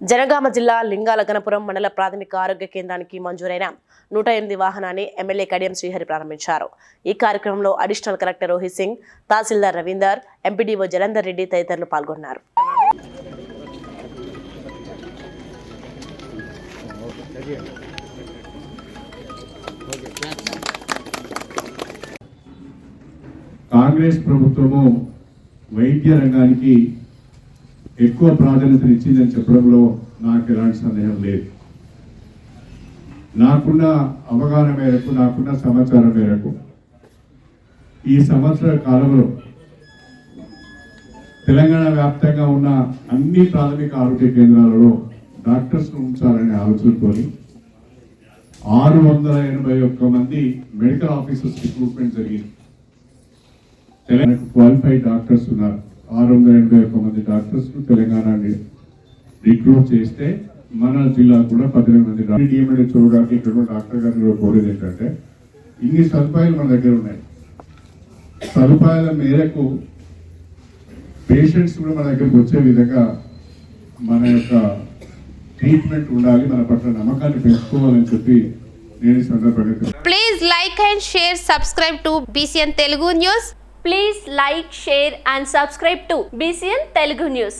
జనగామ జిల్లా లింగాల గణపురం మండల ప్రాథమిక ఆరోగ్య కేంద్రానికి మంజూరైన నూట ఎనిమిది వాహనాన్ని ఎమ్మెల్యే కడియం శ్రీహరి ప్రారంభించారు. ఈ కార్యక్రమంలో additional collector Rohit Singh tahsildar Ravinder MPDO Jalandhar Reddy తదితరులు పాల్గొన్నారు. కాంగ్రెస్ ప్రభుత్వము వైద్య రంగానికి ఎక్కువ ప్రాధాన్యత ఇచ్చిందని చెప్పడంలో నాకు ఎలాంటి సందేహం లేదు. నాకున్న అవగాహన మేరకు నాకున్న సమాచారం మేరకు ఈ సంవత్సర కాలంలో తెలంగాణ వ్యాప్తంగా ఉన్న అన్ని ప్రాథమిక ఆరోగ్య కేంద్రాలలో డాక్టర్స్ ఉంచాలనే ఆలోచనతోని ఆరు వందల ఎనభై ఒక్క మంది మెడికల్ ఆఫీసర్స్ రిక్రూట్మెంట్ జరిగింది. తెలంగాణకు క్వాలిఫైడ్ డాక్టర్స్ ఉన్నారు. ఆరు వందల ఎనభై ఒక్క మంది డాక్టర్స్ రిక్రూట్ చేస్తే మన జిల్లా కూడా పద్దెనిమిది మంది డిఎంఏ చూడడానికి ఇక్కడ డాక్టర్ గారు కోరేది ఏంటంటే ఇన్ని సదుపాయాలు మన దగ్గర ఉన్నాయి సదుపాయాల మేరకు పేషెంట్స్ కూడా మన దగ్గరకు వచ్చే విధంగా మన యొక్క ట్రీట్మెంట్ ఉండాలి మన పట్ల నమ్మకాన్ని పెంచుకోవాలని చెప్పి నేను ఈ సందర్భంగా Please like and share, subscribe to BCN Telugu News. Please like, share and subscribe to BCN Telugu News.